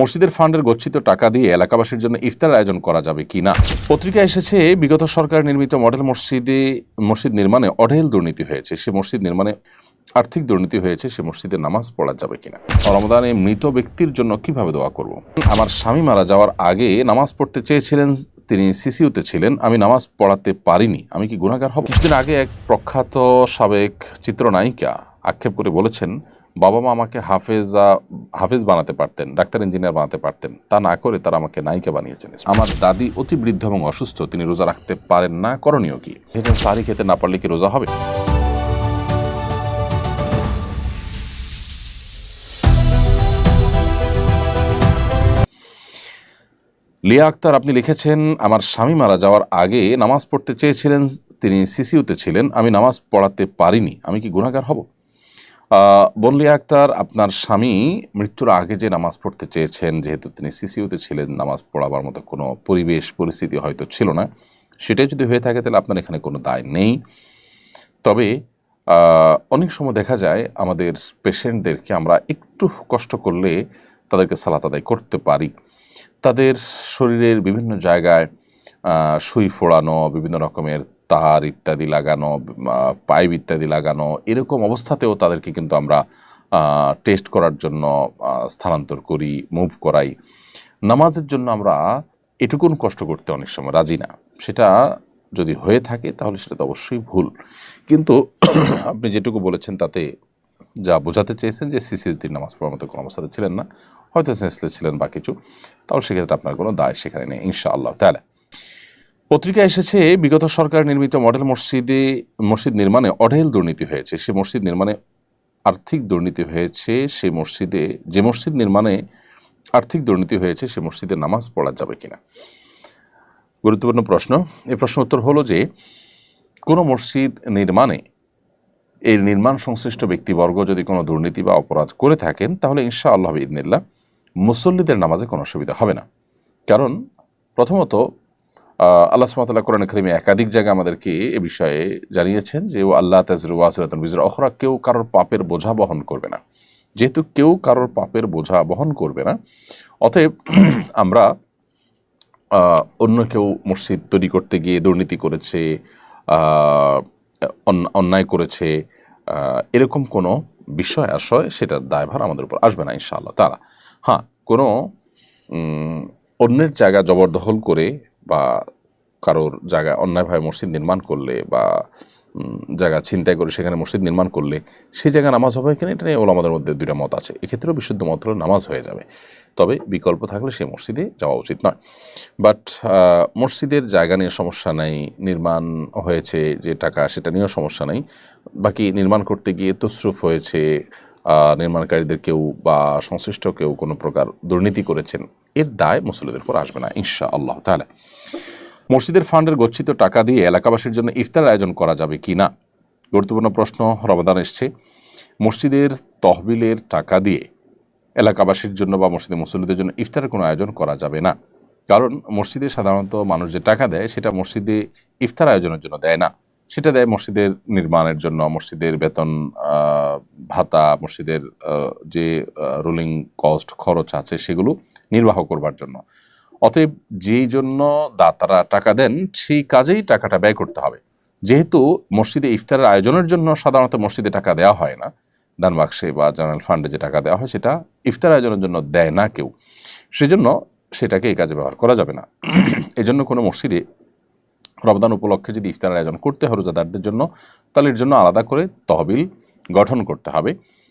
মসজিদের ফান্ডের গচ্ছিত টাকা দিয়ে এলাকাবাসীর জন্য ইফতার আয়োজন করা যাবে কি না? পত্রিকা এসেছে, বিগত সরকার নির্মিত মডেল মসজিদে, মসজিদ নির্মাণে অঢেল দুর্নীতি হয়েছে। সে মসজিদ নির্মাণে আর্থিক দুর্নীতি হয়েছে। সে মসজিদে নামাজ পড়া যাবে কিনা রমদানে মৃত ব্যক্তির জন্য কীভাবে দোয়া করব? আমার স্বামী মারা যাওয়ার আগে নামাজ পড়তে চেয়েছিলেন, তিনি সিসিউতে ছিলেন। আমি নামাজ পড়াতে পারিনি। আমি কি গুণাগার হব? কিছুদিন আগে এক প্রখ্যাত সাবেক চিত্রনায়িকা আক্ষেপ করে বলেছেন বাবা মা আমাকে হাফেজা, হাফেজ বানাতে পারতেন, ডাক্তার, ইঞ্জিনিয়ার বানাতে পারতেন। তা না করে তারা আমাকে নায়িকা বানিয়েছেন। আমার দাদি অতি বৃদ্ধ এবং অসুস্থ, তিনি রোজা রাখতে পারেন না, করণীয় কি? এটা সারি খেতে না পারলে কি রোজা হবে? লিয়া আক্তার, আপনি লিখেছেন, আমার স্বামী মারা যাওয়ার আগে নামাজ পড়তে চেয়েছিলেন, তিনি সিসিউতে ছিলেন, আমি নামাজ পড়াতে পারিনি, আমি কি গুণাগার হব? লিয়া আক্তার, আপনার স্বামী মৃত্যুর আগে যে নামাজ পড়তে চেয়েছেন, যেহেতু তিনি সিসিউতে ছিলেন, নামাজ পড়াবার মতো কোনো পরিবেশ, পরিস্থিতি হয়তো ছিল না। সেটাই যদি হয়ে থাকে, তাহলে আপনার এখানে কোনো দায় নেই। তবে অনেক সময় দেখা যায়, আমাদের পেশেন্টদেরকে আমরা একটু কষ্ট করলে তাদেরকে সালাত আদায় করতে পারি। তাদের শরীরের বিভিন্ন জায়গায় সুই ফোড়ানো, বিভিন্ন রকমের তার ইত্যাদি লাগানো পাইপ ইত্যাদি লাগানো, এরকম অবস্থাতেও তাদেরকে কিন্তু আমরা টেস্ট করার জন্য স্থানান্তর করি মুভ করাই। নামাজের জন্য আমরা এটুকুন কষ্ট করতে অনেক সময় রাজি না। সেটা যদি হয়ে থাকে তাহলে সেটা তো অবশ্যই ভুল। কিন্তু আপনি যেটুকু বলেছেন তাতে যা বোঝাতে চেয়েছেন যে সিসিউদ্দিন নামাজ পড়ার মতো কোনো অবস্থাতে ছিলেন না, হয়তো সেন্সলে ছিলেন বা কিছু, তাহলে সেক্ষেত্রে আপনার কোনো দায় সেখানে নেই, ইনশাআল্লাহ। তাহলে পত্রিকা এসেছে, বিগত সরকার নির্মিত মডেল মসজিদে, মসজিদ নির্মাণে অঢেল দুর্নীতি হয়েছে। সে মসজিদ নির্মাণে আর্থিক দুর্নীতি হয়েছে, সে মসজিদে, যে মসজিদ নির্মাণে আর্থিক দুর্নীতি হয়েছে, সে মসজিদে নামাজ পড়া যাবে কিনা? গুরুত্বপূর্ণ প্রশ্ন। এই প্রশ্ন উত্তর হলো যে, কোনো মসজিদ নির্মাণে এই নির্মাণ সংশ্লিষ্ট ব্যক্তিবর্গ যদি কোনো দুর্নীতি বা অপরাধ করে থাকেন, তাহলে ইনশা আল্লাহ ইদনিল্লা মুসল্লিদের নামাজে কোনো অসুবিধা হবে না। কারণ প্রথমত আল্লাহ সুমতাল্লাহ কোরআন করিমে একাধিক জায়গায় আমাদেরকে এ বিষয়ে জানিয়েছেন যে, ও আল্লাহ তাজরু ওয়াসরাতুল বিজর অখরা কেউ কারোর পাপের বোঝা বহন করবে না। যেহেতু কেউ কারোর পাপের বোঝা বহন করবে না, অতএব আমরা অন্য কেউ মসজিদ তৈরি করতে গিয়ে দুর্নীতি করেছে অন্যায় করেছে এরকম কোনো বিষয় আশয় সেটার দায়ভার আমাদের উপর আসবে না ইনশাআল্লাহ তারা হ্যাঁ কোনো অন্যের জায়গা জবরদখল করে বা কারোর জায়গায় অন্যায়ভাবে মসজিদ নির্মাণ করলে বা জায়গা ছিনতাই করে সেখানে মসজিদ নির্মাণ করলে সেই জায়গায় নামাজ হবে কিনা এটা নিয়ে ওলামাদের মধ্যে দুইটা মত আছে। এক্ষেত্রেও বিশুদ্ধ মত হলো নামাজ হয়ে যাবে। তবে বিকল্প থাকলে সেই মসজিদে যাওয়া উচিত নয়। বাট মসজিদের জায়গা নিয়ে সমস্যা নেই, নির্মাণ হয়েছে যে টাকা সেটা নিয়েও সমস্যা নেই। বাকি নির্মাণ করতে গিয়ে তসরুফ হয়েছে নির্মাণকারীদের কেউ বা সংশ্লিষ্ট কেউ কোনো প্রকার দুর্নীতি করেছেন, এর দায় মুসল্লিদের উপর আসবে না ইনশা আল্লাহ তাহলে মসজিদের ফান্ডের গচ্ছিত টাকা দিয়ে এলাকাবাসীর জন্য ইফতার আয়োজন করা যাবে কি না? গুরুত্বপূর্ণ প্রশ্ন, রমাদান এসছে। মসজিদের তহবিলের টাকা দিয়ে এলাকাবাসীর জন্য বা মসজিদের মুসল্লিদের জন্য ইফতারের কোনো আয়োজন করা যাবে না। কারণ মসজিদে সাধারণত মানুষ যে টাকা দেয়, সেটা মসজিদে ইফতার আয়োজনের জন্য দেয় না। সেটা দেয় মসজিদের নির্মাণের জন্য, মসজিদের বেতন ভাতা, মসজিদের যে রুলিং কস্ট খরচ আছে সেগুলো নির্বাহ করবার জন্য। অতএব যেই জন্য দাতারা টাকা দেন, সেই কাজেই টাকাটা ব্যয় করতে হবে। যেহেতু মসজিদে ইফতারের আয়োজনের জন্য সাধারণত মসজিদে টাকা দেওয়া হয় না দান বাক্সে বা জেনারেল ফান্ডে যে টাকা দেওয়া হয় সেটা ইফতার আয়োজনের জন্য দেয় না কেউ। সেজন্য সেটাকে এই কাজে ব্যবহার করা যাবে না। এজন্য কোনো মসজিদে রমদান উপলক্ষে যদি ইফতার আয়োজন করতে হয় রোজাদারদের জন্য, তাহলে এর জন্য আলাদা করে তহবিল গঠন করতে হবে।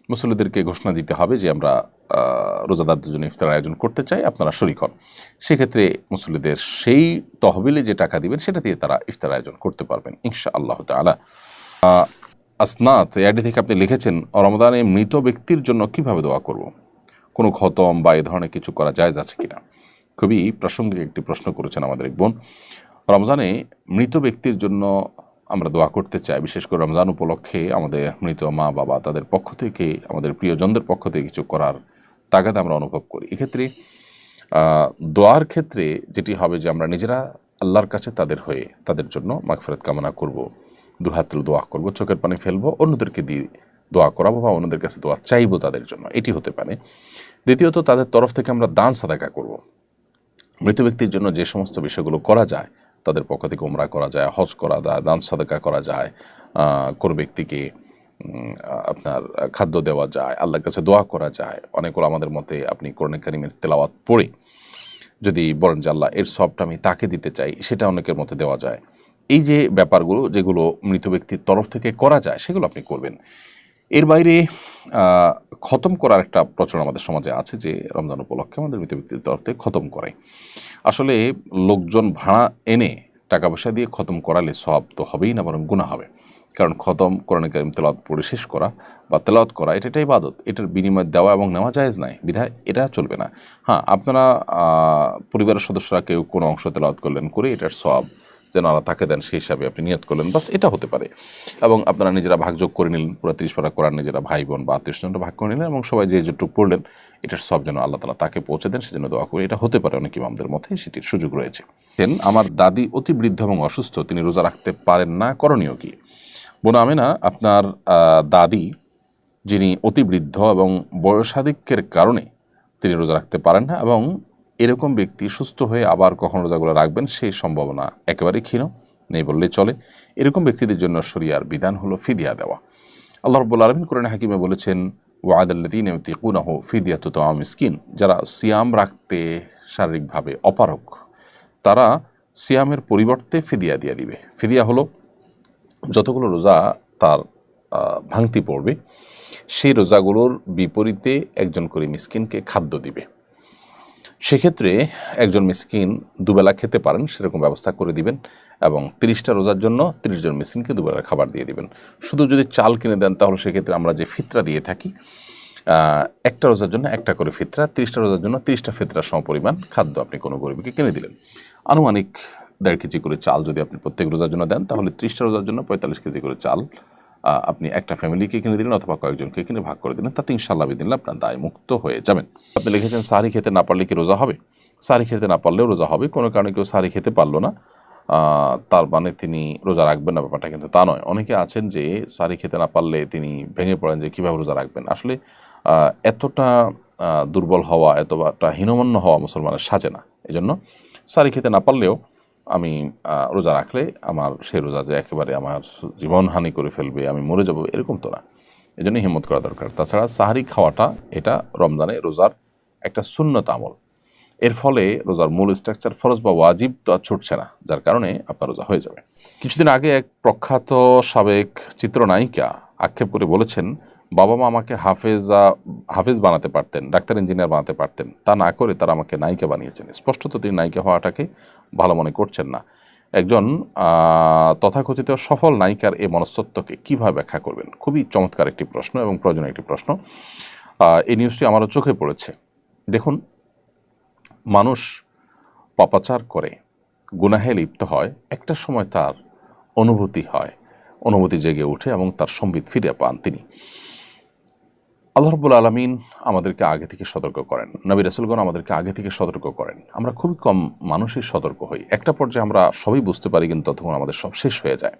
মুসল্লিদেরকে ঘোষণা দিতে হবে যে আমরা রোজাদারদের জন্য ইফতার আয়োজন করতে চাই, আপনারা শরিক হন। সেক্ষেত্রে মুসল্লিদের সেই তহবিলে যে টাকা দিবেন, সেটা দিয়ে তারা ইফতার আয়োজন করতে পারবেন ইনশা আল্লাহ তালা আসনাত এআডি থেকে আপনি লিখেছেন রমদানে মৃত ব্যক্তির জন্য কীভাবে দোয়া করব? কোনো খতম বা এ ধরনের কিছু করা জায়জ আছে কিনা? খুবই প্রাসঙ্গিক একটি প্রশ্ন করেছেন আমাদের এক বোন। রমজানে মৃত ব্যক্তির জন্য আমরা দোয়া করতে চাই। বিশেষ করে রমজান উপলক্ষে আমাদের মৃত মা, বাবা তাদের পক্ষ থেকে, আমাদের প্রিয়জনদের পক্ষ থেকে কিছু করার তাগাদ আমরা অনুভব করি। এক্ষেত্রে দোয়ার ক্ষেত্রে যেটি হবে যে আমরা নিজেরা আল্লাহর কাছে তাদের হয়ে তাদের জন্য মাগফিরাত কামনা করব। দু হাত দোয়া করব, চোখের পানি ফেলব, অন্যদেরকে দিয়ে দোয়া করাবো বা অন্যদের কাছে দোয়া চাইব তাদের জন্য। এটি হতে পারে। দ্বিতীয়ত, তাদের তরফ থেকে আমরা দান সাদাকা করব। মৃত ব্যক্তির জন্য যে সমস্ত বিষয়গুলো করা যায় তাদের পক্ষ থেকে উমরা করা যায়, হজ করা যায়, দান সাদাকা করা যায় কোনো ব্যক্তিকে আপনার খাদ্য দেওয়া যায়, আল্লাহর কাছে দোয়া করা যায়। অনেকগুলো আমাদের মতে আপনি কোরআন কারিমের তেলাওয়াত পড়ে যদি বলেন যে আল্লাহ, এর সবটা আমি তাকে দিতে চাই, সেটা অনেকের মতে দেওয়া যায়। এই যে ব্যাপারগুলো যেগুলো মৃত ব্যক্তির তরফ থেকে করা যায়, সেগুলো আপনি করবেন। এর বাইরে খতম করার একটা প্রচলন আমাদের সমাজে আছে যে, রমজান উপলক্ষে আমাদের মৃত ব্যক্তির খতম করে আসলে লোকজন ভাড়া এনে টাকা পয়সা দিয়ে খতম করালে সব তো হবেই না, বরং গুণা হবে। কারণ খতম, কোরআন কারিম তেলাওয়াত পড়ে শেষ করা বা তেলাওয়াত করা, এটা ইবাদত। এটার বিনিময় দেওয়া এবং নেওয়া জায়েজ নাই। বিধায় এটা চলবে না। হ্যাঁ আপনারা পরিবারের সদস্যরা কেউ কোনো অংশ তেলাওয়াত করলেন করে এটার সব যেন আল্লাহ তাকে দেন, সেই হিসাবে আপনি নিয়ত করলেন। বাস এটা হতে পারে। এবং আপনারা নিজেরা ভাগযোগ করে নিলেন, পুরো তিরিশ পারা করার নিজেরা ভাই বোন বা আত্মীয় স্বজনরা ভাগ করে নিলেন এবং সবাই যে যেটুকু পড়লেন, এটার সব যেন আল্লাহ তালা তাকে পৌঁছে দেন, সেজন্য দোয়া করে। এটা হতে পারে, অনেক ইমামদের মধ্যে সেটির সুযোগ রয়েছে। দেন, আমার দাদি অতি বৃদ্ধ এবং অসুস্থ, তিনি রোজা রাখতে পারেন না, করণীয় কি? বোন আমেনা, আপনার দাদি, যিনি অতি বৃদ্ধ এবং বয়সাধিক্যের কারণে তিনি রোজা রাখতে পারেন না এবং এরকম ব্যক্তি সুস্থ হয়ে আবার কখন রোজাগুলো রাখবেন, সেই সম্ভাবনা একেবারেই ক্ষীণ। নেই বললেই চলে। এরকম ব্যক্তিদের জন্য শরিয়ার বিধান হলো ফিদিয়া দেওয়া। আল্লাহ রব্বুল আলমিন কোরআন হাকিমে বলেছেন ওয়াদাল্লাদিন ইউতিকুনাহ ফিদিয়াতু তো মিসকিন। যারা সিয়াম রাখতে শারীরিকভাবে অপারক তারা সিয়ামের পরিবর্তে ফিদিয়া দিয়ে দিবে। ফিদিয়া হলো যতগুলো রোজা তার ভাঙতি পড়বে, সেই রোজাগুলোর বিপরীতে একজন করে মিসকিনকে খাদ্য দিবে। সেক্ষেত্রে একজন মিসকিন দুবেলা খেতে পারেন, সেরকম ব্যবস্থা করে দিবেন এবং তিরিশটা রোজার জন্য তিরিশ জন মিসকিনকে দুবেলা খাবার দিয়ে দিবেন। শুধু যদি চাল কিনে দেন, তাহলে সেক্ষেত্রে আমরা যে ফিতরা দিয়ে থাকি একটা রোজার জন্য একটা করে ফিতরা, তিরিশটা রোজার জন্য তিরিশটা ফিতরার সমপরিমাণ খাদ্য আপনি কোনো গরিবকে কিনে দিলেন। আনুমানিক দেড় কেজি করে চাল যদি আপনি প্রত্যেক রোজার জন্য দেন, তাহলে ত্রিশটা রোজার জন্য পঁয়তাল্লিশ কেজি করে চাল আপনি একটা ফ্যামিলিকে কিনে দিলেন অথবা কয়েকজনকে কিনে ভাগ করে দিলেন, তাতে ইনশাল্লাহ বিদিন আপনার দায় মুক্ত হয়ে যাবেন। আপনি লিখেছেন, সারি খেতে না পারলে কি রোজা হবে? সারি খেতে না পারলেও রোজা হবে। কোনো কারণে কেউ সারি খেতে পারল না। তার মানে তিনি রোজা রাখবেন না, ব্যাপারটা কিন্তু তা নয়। অনেকে আছেন যে সারি খেতে না পারলে তিনি ভেঙে পড়েন যে কীভাবে রোজা রাখবেন। আসলে এতটা দুর্বল হওয়া, এতটা হীনমন্য হওয়া মুসলমানের সাজে না। এই জন্য সারি খেতে না পারলেও আমি রোজা রাখলে আমার সেই রোজা যে একেবারে আমার জীবনহানি করে ফেলবে, আমি মরে যাব, এরকম তো না। এই জন্য হিম্মত করা দরকার। তাছাড়া সাহারি খাওয়াটা, এটা রমজানে রোজার একটা শূন্যত আমল। এর ফলে রোজার মূল স্ট্রাকচার ফরজ বা ওয়াজিব তো আর ছুটছে না, যার কারণে আপনার রোজা হয়ে যাবে। কিছুদিন আগে এক প্রখ্যাত সাবেক চিত্রনায়িকা আক্ষেপ করে বলেছেন বাবা মা আমাকে হাফেজা, হাফেজ বানাতে পারতেন, ডাক্তার, ইঞ্জিনিয়ার বানাতে পারতেন। তা না করে তারা আমাকে নায়িকা বানিয়েছেন। স্পষ্টত তিনি নায়িকা হওয়াটাকে ভালো মনে করছেন না। একজন তথাকথিত সফল নায়িকার এই মনস্তত্ত্বকে কীভাবে ব্যাখ্যা করবেন? খুবই চমৎকার একটি প্রশ্ন এবং প্রয়োজনীয় একটি প্রশ্ন। এই নিউজটি আমারও চোখে পড়েছে। দেখুন, মানুষ পাপাচার করে, গুনাহে লিপ্ত হয়, একটা সময় তার অনুভূতি হয়, অনুভূতি জেগে ওঠে এবং তার সম্বিত ফিরে পান তিনি। আল্লাহ রব্বুল আলমিন আমাদেরকে আগে থেকে সতর্ক করেন। নবী রাসুলগণ আমাদেরকে আগে থেকে সতর্ক করেন। আমরা খুবই কম মানুষই সতর্ক হই। একটা পর্যায়ে আমরা সবই বুঝতে পারি, কিন্তু ততক্ষণ আমাদের সব শেষ হয়ে যায়।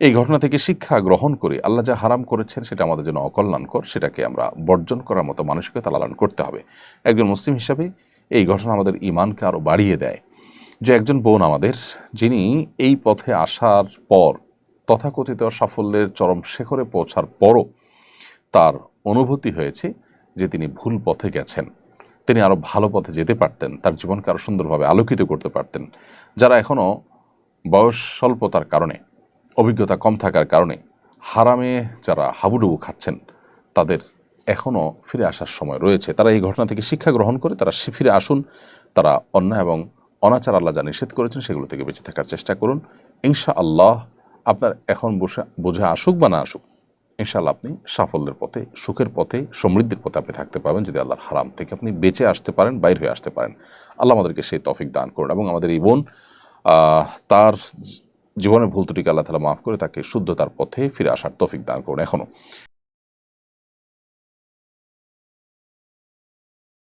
এই ঘটনা থেকে শিক্ষা গ্রহণ করে আল্লাহ যা হারাম করেছেন সেটা আমাদের জন্য অকল্যাণকর, সেটাকে আমরা বর্জন করার মতো মানসিকতা লালন করতে হবে। একজন মুসলিম হিসাবে এই ঘটনা আমাদের ইমানকে আরও বাড়িয়ে দেয়। যে একজন বোন আমাদের, যিনি এই পথে আসার পর তথাকথিত সাফল্যের চরম শেখরে পৌঁছার পরও তার অনুভূতি হয়েছে যে তিনি ভুল পথে গেছেন। তিনি আরও ভালো পথে যেতে পারতেন, তার জীবনকে আরও সুন্দরভাবে আলোকিত করতে পারতেন। যারা এখনও বয়স স্বল্পতার কারণে, অভিজ্ঞতা কম থাকার কারণে হারামে যারা হাবুডুবু খাচ্ছেন, তাদের এখনও ফিরে আসার সময় রয়েছে। তারা এই ঘটনা থেকে শিক্ষা গ্রহণ করে তারা ফিরে আসুন, তারা অন্যায় এবং অনাচার আল্লাহ যা নিষেধ করেছেন সেগুলো থেকে বেঁচে থাকার চেষ্টা করুন। ইনশা আল্লাহ আপনার এখন বসে, বোঝা আসুক বা না আসুক ইনশাআল্লাহ আপনি সাফল্যের পথে, সুখের পথে, সমৃদ্ধির পথে আপনি থাকতে পারবেন যদি আল্লাহর হারাম থেকে আপনি বেঁচে আসতে পারেন, বাইর হয়ে আসতে পারেন। আল্লাহ আমাদেরকে সেই তফিক দান করুন এবং আমাদের এই বোন তার জীবনের ভুল ত্রুটিকে আল্লাহ তালা মাফ করে তাকে শুদ্ধতার পথে ফিরে আসার তফিক দান করুন এখনও